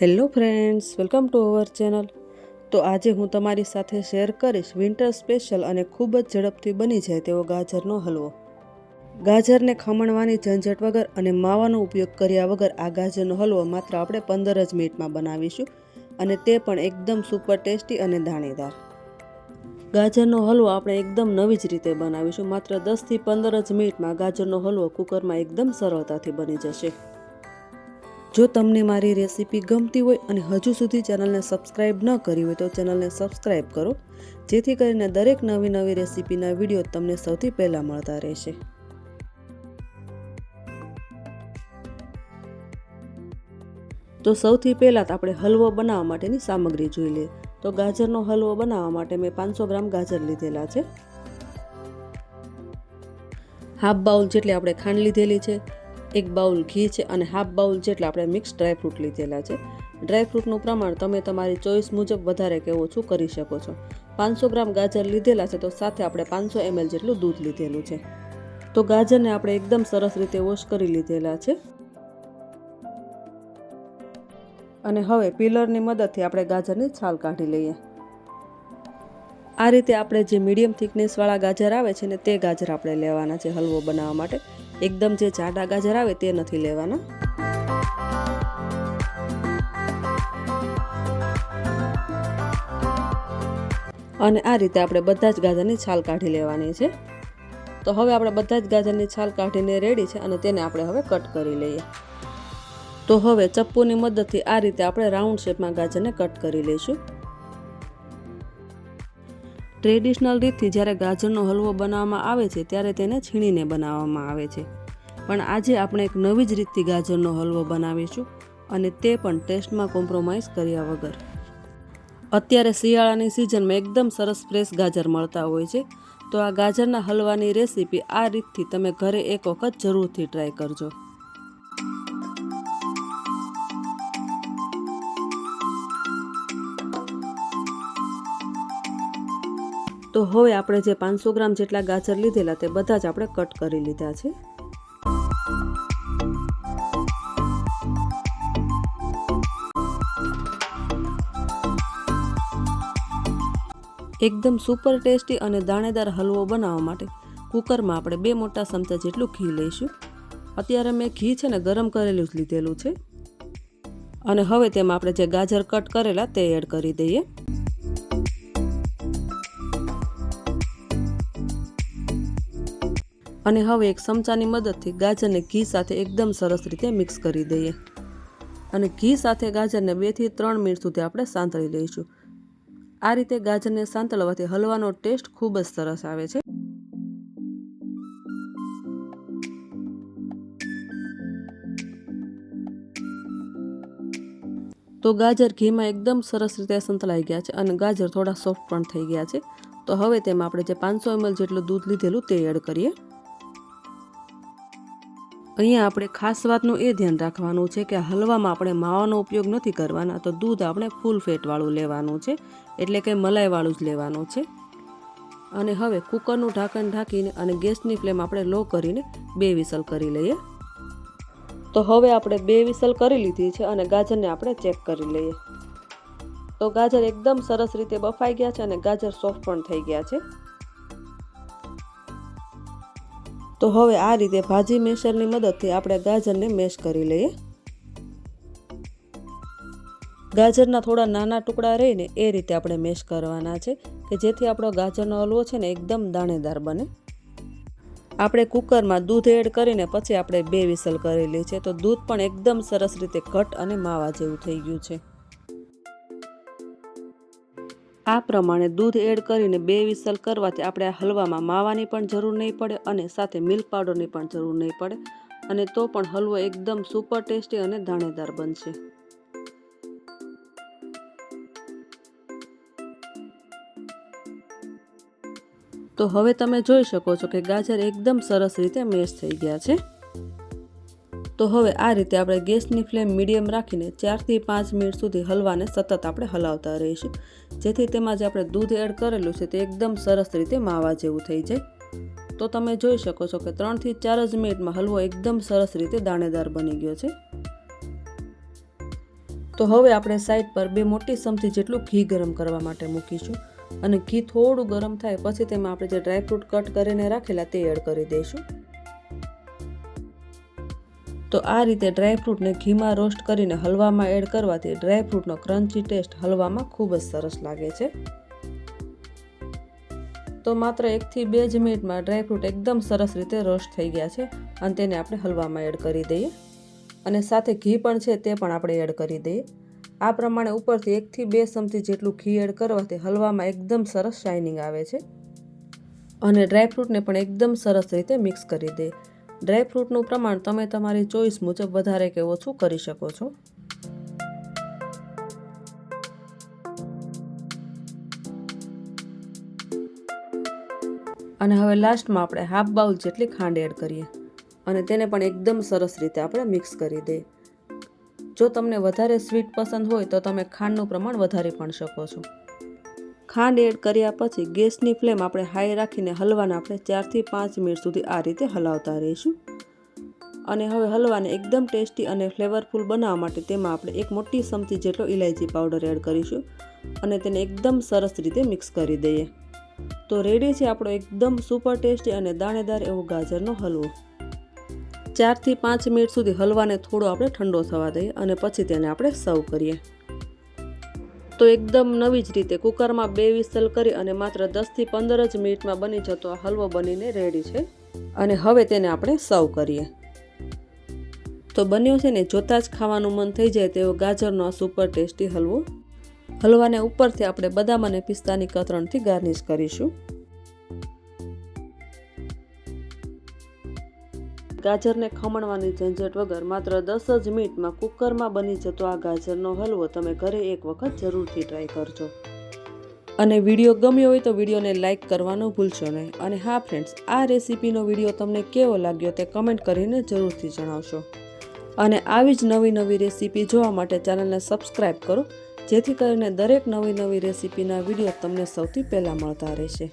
Hello friends, welcome to our channel. તો આજે હું તમારી સાથે શેર કરીશ વિન્ટર સ્પેશિયલ અને ખૂબ જ ઝડપથી બની જાય તેવો ગાજરનો હલવો. ગાજરને ખમણવાની ઝંઝટ વગર અને માવાનો ઉપયોગ કર્યા વગર આ ગાજરનો હલવો માત્ર આપણે પંદર જ મિનિટમાં બનાવીશું અને તે પણ એકદમ સુપર ટેસ્ટી અને દાણેદાર. ગાજરનો હલવો આપણે એકદમ નવી જ રીતે બનાવીશું. માત્ર દસથી પંદર જ મિનિટમાં ગાજરનો હલવો કુકરમાં એકદમ સરળતાથી બની જશે. જો તમને મારી રેસીપી ગમતી હોય અને હજુ સુધી ચેનલને સબસ્ક્રાઇબ ન કરી હોય તો ચેનલને સબસ્ક્રાઈબ કરો, જેથી કરીને દરેક નવી નવી રેસીપીના વીડિયો તમને સૌથી પહેલાં મળતા રહેશે. તો સૌથી પહેલાં આપણે હલવો બનાવવા માટેની સામગ્રી જોઈ લઈએ. તો ગાજરનો હલવો બનાવવા માટે મેં પાંચસો ગ્રામ ગાજર લીધેલા છે. હાફ બાઉલ જેટલી આપણે ખાંડ લીધેલી છે. એક બાઉલ ઘી છે અને હાફ બાઉલ જેટલા આપણે મિક્સ ડ્રાયફ્રૂટ લીધેલા છે. ડ્રાયફ્રૂટનું પ્રમાણ તમે તમારી ચોઈસ મુજબ વધારે કે ઓછું કરી શકો છો. પાંચસો ગ્રામ ગાજર લીધેલા છે તો સાથે આપણે પાંચસો એમએલ જેટલું દૂધ લીધેલું છે. તો ગાજરને આપણે એકદમ સરસ રીતે વોશ કરી લીધેલા છે. અને હવે પિલરની મદદથી આપણે ગાજરની છાલ કાઢી લઈએ. આ રીતે આપણે જે મીડિયમ થિકનેસવાળા ગાજર આવે છે ને તે ગાજર આપણે લેવાના છે હલવો બનાવવા માટે. એકદમ જે જાડા ગાજર આવે તે નથી લેવાના. અને આ રીતે આપણે બધા જ ગાજરની છાલ કાઢી લેવાની છે. તો હવે આપણે બધા જ ગાજરની છાલ કાઢીને રેડી છે અને તેને આપણે હવે કટ કરી લઈએ. તો હવે ચપ્પુની મદદથી આ રીતે આપણે રાઉન્ડ શેપમાં ગાજરને કટ કરી લઈશું. ટ્રેડિશનલ રીતથી જ્યારે ગાજરનો હલવો બનાવવામાં આવે છે, ત્યારે તેને છીણીને બનાવવામાં આવે છે. પણ આજે આપણે એક નવી જ રીતથી ગાજરનો હલવો બનાવીશું અને તે પણ ટેસ્ટમાં કોમ્પ્રોમાઇઝ કર્યા વગર. અત્યારે શિયાળાની સિઝનમાં એકદમ સરસ ફ્રેશ ગાજર મળતા હોય છે. તો આ ગાજરના હલવાની રેસીપી આ રીતથી તમે ઘરે એક વખત જરૂરથી ટ્રાય કરજો. તો હવે આપણે જે પાંચસો ગ્રામ જેટલા ગાજર લીધેલા તે બધા જ આપણે કટ કરી લીધા છે. એકદમ સુપર ટેસ્ટી અને દાણેદાર હલવો બનાવવા માટે કુકરમાં આપણે બે મોટા ચમચા જેટલું ઘી લઈશું. અત્યારે મેં ઘી છે ને ગરમ કરેલું જ લીધેલું છે. અને હવે તેમાં આપણે જે ગાજર કટ કરેલા તે એડ કરી દઈએ. અને હવે એક ચમચાની મદદથી ગાજરને ઘી સાથે એકદમ સરસ રીતે મિક્સ કરી દઈએ. અને ઘી સાથે ગાજરને બેથી ત્રણ મિનિટ સુધી આપણે સાંતળી લઈશું. આ રીતે ગાજરને સાંતળવાથી હલવાનો ટેસ્ટ ખૂબ જ સરસ આવે છે. તો ગાજર ઘીમાં એકદમ સરસ રીતે સંતળાઈ ગયા છે અને ગાજર થોડા સોફ્ટ પણ થઈ ગયા છે. તો હવે તેમાં આપણે જે પાંચસો એમએલ જેટલું દૂધ લીધેલું તે એડ કરીએ. અહીંયા આપણે ખાસ વાતનું એ ધ્યાન રાખવાનું છે કે હલવામાં આપણે માવાનો ઉપયોગ નથી કરવાના, તો દૂધ આપણે ફૂલ ફેટવાળું લેવાનું છે, એટલે કે મલાઈવાળું જ લેવાનું છે. અને હવે કુકરનું ઢાંકણ ઢાંકીને અને ગેસની ફ્લેમ આપણે લો કરીને બે વિસલ કરી લઈએ. તો હવે આપણે બે વિસલ કરી લીધી છે અને ગાજરને આપણે ચેક કરી લઈએ. તો ગાજર એકદમ સરસ રીતે બફાઈ ગયા છે અને ગાજર સોફ્ટ પણ થઈ ગયા છે. તો હવે આ રીતે ભાજી મેશરની મદદથી આપણે ગાજરને મેશ કરી લઈએ. ગાજરના થોડા નાના ટુકડા રહીને એ રીતે આપણે મેશ કરવાના છે કે જેથી આપણો ગાજરનો હલવો છે ને એકદમ દાણેદાર બને. આપણે કુકરમાં દૂધ એડ કરીને પછી આપણે બે વિસલ કરેલી છે તો દૂધ પણ એકદમ સરસ રીતે ઘટ અને માવા જેવું થઈ ગયું છે. આ પ્રમાણે દૂધ એડ કરીને બે વિસલ કરવાથી આપણે આ હલવામાં માવાની પણ જરૂર નહીં પડે અને સાથે મિલ્ક પાવડરની પણ જરૂર નહીં પડે અને તો પણ હલવો એકદમ સુપર ટેસ્ટી અને દાણેદાર બનશે. તો હવે તમે જોઈ શકો છો કે ગાજર એકદમ સરસ રીતે મેશ થઈ ગયા છે. તો હવે આ રીતે આપણે ગેસની ફ્લેમ મીડિયમ રાખીને ચારથી પાંચ મિનિટ સુધી હલવાને સતત આપણે હલાવતા રહીશું. જેથી તેમાં જે આપણે દૂધ એડ કરેલું છે તે એકદમ સરસ રીતે માવા જેવું થઈ જાય. તો તમે જોઈ શકો છો કે ત્રણથી ચાર જ મિનિટમાં હલવો એકદમ સરસ રીતે દાણેદાર બની ગયો છે. તો હવે આપણે સાઈડ પર બે મોટી ચમચી જેટલું ઘી ગરમ કરવા માટે મૂકીશું અને ઘી થોડું ગરમ થાય પછી તેમાં આપણે જે ડ્રાયફ્રૂટ કટ કરીને રાખેલા તે એડ કરી દઈશું. તો આ રીતે ડ્રાયફ્રૂટને ઘીમાં રોસ્ટ કરીને હલવામાં એડ કરવાથી ડ્રાયફ્રૂટનો ક્રન્ચી ટેસ્ટ હલવામાં ખૂબ જ સરસ લાગે છે. તો માત્ર એકથી બે જ મિનિટમાં ડ્રાયફ્રૂટ એકદમ સરસ રીતે રોસ્ટ થઈ ગયા છે અને તેને આપણે હલવામાં એડ કરી દઈએ. અને સાથે ઘી પણ છે તે પણ આપણે એડ કરી દઈએ. આ પ્રમાણે ઉપરથી એકથી બે ચમચી જેટલું ઘી એડ કરવાથી હલવામાં એકદમ સરસ શાઇનિંગ આવે છે. અને ડ્રાયફ્રૂટને પણ એકદમ સરસ રીતે મિક્સ કરી દે ડ્રાયફ્રૂટનું પ્રમાણ તમે તમારી ચોઈસ મુજબ વધારે કે ઓછું કરી શકો છો. અને હવે લાસ્ટમાં આપણે હાફ બાઉલ જેટલી ખાંડ એડ કરીએ અને તેને પણ એકદમ સરસ રીતે આપણે મિક્સ કરી દઈએ. જો તમને વધારે સ્વીટ પસંદ હોય તો તમે ખાંડનું પ્રમાણ વધારી પણ શકો છો. ખાંડ એડ કર્યા પછી ગેસની ફ્લેમ આપણે હાઈ રાખીને હલવાને આપણે ચારથી પાંચ મિનિટ સુધી આ રીતે હલાવતા રહીશું. અને હવે હલવાને એકદમ ટેસ્ટી અને ફ્લેવરફુલ બનાવવા માટે તેમાં આપણે એક મોટી ચમચી જેટલો ઇલાયચી પાવડર એડ કરીશું અને તેને એકદમ સરસ રીતે મિક્સ કરી દઈએ. તો રેડી છે આપણો એકદમ સુપર ટેસ્ટી અને દાણેદાર એવો ગાજરનો હલવો. ચારથી પાંચ મિનિટ સુધી હલવાને થોડો આપણે ઠંડો થવા દઈએ અને પછી તેને આપણે સર્વ કરીએ. તો એકદમ નવી જ રીતે કુકરમાં બે વિસલ કરી અને માત્ર દસથી પંદર જ મિનિટમાં બની જતો હલવો બનીને રેડી છે. અને હવે તેને આપણે સર્વ કરીએ. તો બન્યો છે ને, જોતાં જ ખાવાનું મન થઈ જાય તેવો ગાજરનો આ સુપર ટેસ્ટી હલવો. હલવાને ઉપરથી આપણે બદામ અને પિસ્તાની કતરણથી ગાર્નિશ કરીશું. ગાજરને ખમણવાની ઝંઝટ વગર માત્ર દસ જ મિનિટમાં કુકરમાં બની જતો આ ગાજરનો હલવો તમે ઘરે એક વખત જરૂરથી ટ્રાય કરજો. અને વીડિયો ગમ્યો હોય તો વિડીયોને લાઇક કરવાનું ભૂલશો નહીં. અને હા ફ્રેન્ડ્સ આ રેસીપીનો વીડિયો તમને કેવો લાગ્યો તે કમેન્ટ કરીને જરૂરથી જણાવશો. અને આવી જ નવી નવી રેસીપી જોવા માટે ચેનલને સબસ્ક્રાઈબ કરો, જેથી કરીને દરેક નવી નવી રેસીપીના વીડિયો તમને સૌથી પહેલાં મળતા રહેશે.